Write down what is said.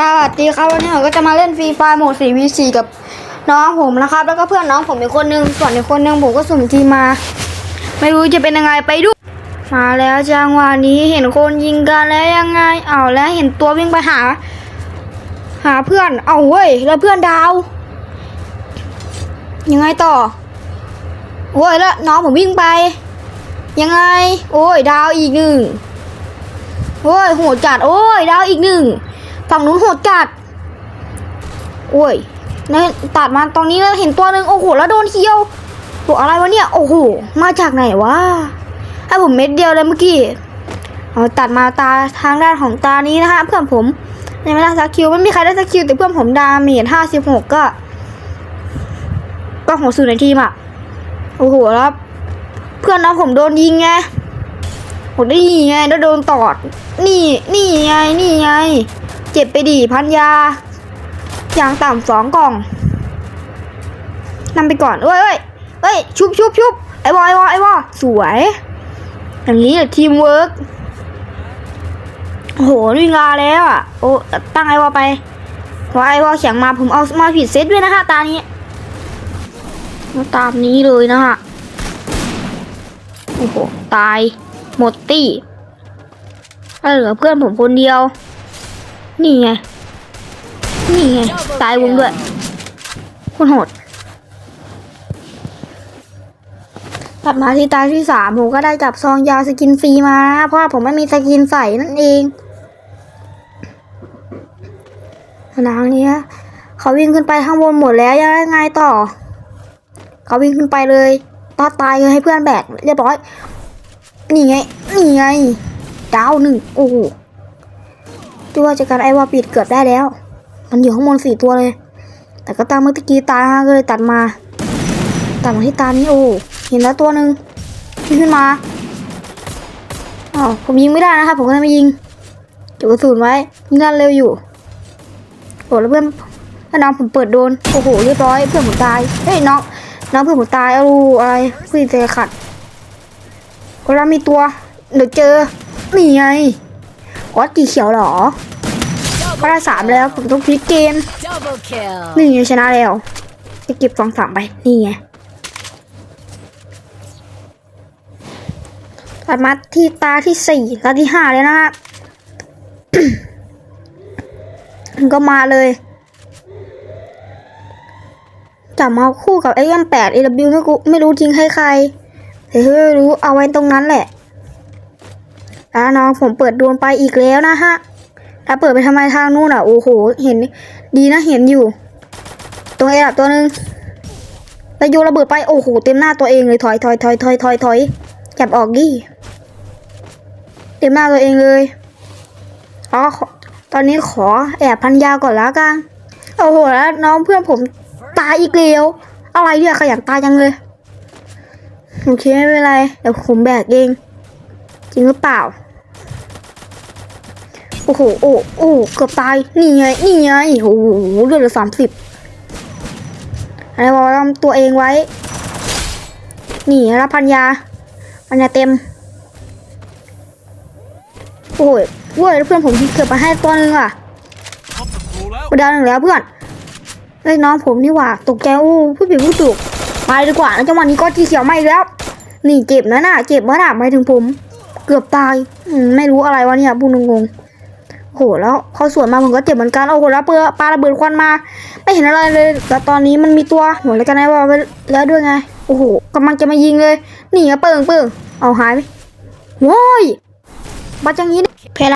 สวัสดีครับวันนี้ผมก็จะมาเล่นฟรีไฟโหมด 4v4 กับน้องผมนะครับ แล้วก็เพื่อนน้องผมอีกคนนึงส่วนอีกคนนึงผมก็สุ่มทีมา ไม่รู้จะเป็นยังไงไปดู มาแล้วจังหวะนี้เห็นคนยิงกันแล้วยังไงเอาแล้วเห็นตัววิ่งไปหา หาเพื่อนเอาเว้ยแล้วเพื่อนดาว ยังไงต่อโว้ยแล้วน้องผมวิ่งไป ยังไง โอ้ยดาวอีกหนึ่งโอ้ยโหดจัดโอ้ยดาวอีกหนึ่ง ฝั่งนู้นโหดจัดโอ้ยนี่ตัดมาตรงนี้แล้วเห็นตัวหนึ่งโอ้โหแล้วโดนเคี้ยวตัวอะไรวะเนี่ยโอ้โหมาจากไหนวะให้ผมเม็ดเดียวเลยเมื่อกี้เอาตัดมาตาทางด้านของตานี้นะฮะเพื่อนผมยังไม่ได้สักคิวไม่มีใครได้สักคิวแต่เพื่อนผมดาเมจห้าสิบหกก็ ก็หัวสุดในทีมอะโอ้โหแล้วเพื่อนน้องผมโดนยิงไงผมได้ยิงไงแล้วโดนตอด นี่นี่ไงนี่ไง เจ็บไปดีพันยา อย่างต่ำสองกล่องนำไปก่อนเอ้ยเอ้ยเอ้ยชุบชุบชุบไอ้บอไอ้บอไอ้บอสวยอย่างนี้แหละทีมเวิร์กโอ้โหวิ่ลาแล้วอะโอ้ตั้งไอ้วอไปเพราะไอ้วอเขียงมาผมเอามาผิดเซตด้วยนะฮะตานี้ตามนี้เลยนะฮะโอ้โหตายหมดตี้เหลือเพื่อนผมคนเดียว นี่ไง นี่ไง ตายวงด้วยคนโหดตัดมาที่ตาที่สามผมก็ได้จับซองยาสกินฟรีมา เพราะผมไม่มีสกินใส่นั่นเองนางนี้เขาวิ่งขึ้นไปข้างบนหมดแล้วยังไงต่อ เขาวิ่งขึ้นไปเลยตาตายเลยให้เพื่อนแบกเรียบร้อย นี่ไง นี่ไง ดาวหนึ่งโอ้ ที่ว่าจะกันไอวาปิดเกือบได้แล้ว มันอยู่ข้างบนสี่ตัวเลย แต่ก็ตามเมื่อกี้ตายฮะก็เลยตัดมา ตัดมาที่ตานี้โอ้เห็นแล้วตัวหนึ่งขึ้นมาอ๋อผมยิงไม่ได้นะครับผมก็เลยไม่ยิงเก็บกระสุนไว้ยิงกันเร็วอยู่โอ้แล้วเพื่อนถ้าน้องผมเปิดโดนโอ้โหเรียบร้อยเพื่อนผมตายเฮ้ยน้องน้องเพื่อนผมตายเอาอะไรคุยเจขัดเวลามีตัวเดี๋ยวเจอนี่ไง วัดกี่เขียวเหรอก็ได้สามแล้วผมต้องพลิกเกม Double kill. นี่ไงชนะแล้วจะเก็บสองสามไป นี่ไงตัดมาที่ตาที่สี่ตาที่ห้าเลยนะฮะก็มาเลยจับมาคู่กับไอ้ยันแปดเอลบิวไม่รู้ไม่รู้จริงให้ใครแต่เฮ้ยรู้เอาไว้ตรงนั้นแหละ แล้วน้องผมเปิดดวงไปอีกแล้วนะฮะถ้าเปิดไปทำไมทางนู้นอะ โอ้โห เห็น ดีนะเห็นอยู่ ตรงไอ้ดับตัวหนึ่งแล้วโยระเบิดไป โอ้โห เต็มหน้าตัวเองเลยถอยถอยถอยถอยถอยถอยจับออกดิเต็มหน้าตัวเองเลยอ๋อตอนนี้ขอแอบพันยาก่อนล้วกันโอ้โหแล้วน้องเพื่อนผมตายอีกแล้วอะไรเนี่ยขยันตายจังเลยโอเคไม่เป็นไรเดี๋ยวผมแบกเอง จริงหรือเปล่า โอ้โห โอ้โอ้เกือบตาย นี่ไง นี่ไง โอ้โหเลือดเหลือสามสิบอะไรบอกทำตัวเองไว้ นี่รับพันยา พันยาเต็ม โอ้ยเว้ยเพื่อนผมเกือบมาให้ตัวนึงอะกระดานหนึ่งแล้วเพื่อนเฮ้ยน้องผมนี่หว่า ตกใจโอ้ผู้ผิดผู้ถูกไปดีกว่าแล้วจังหวะนี้ก็ทีเขียวไม่แล้ว นี่เจ็บนะน่ะ เจ็บมื่อไหร่ไม่ถึงผม เกือบตายอืไม่รู้อะไรวะเนี่ยพูดงงๆ โหแล้วเขาสวนมาผมก็เจ็บเหมือนกันโอ้โหแล้วเปือปลาระเบิดควันมา ไม่เห็นอะไรเลย แต่ตอนนี้มันมีตัวหัวแล้วกันนะว่าแล้วด้วยไงโอ้โหกำลังจะมายิงเลย นี่ไงเปิงเปิงเอาหายไปโว้ยมาจังนี้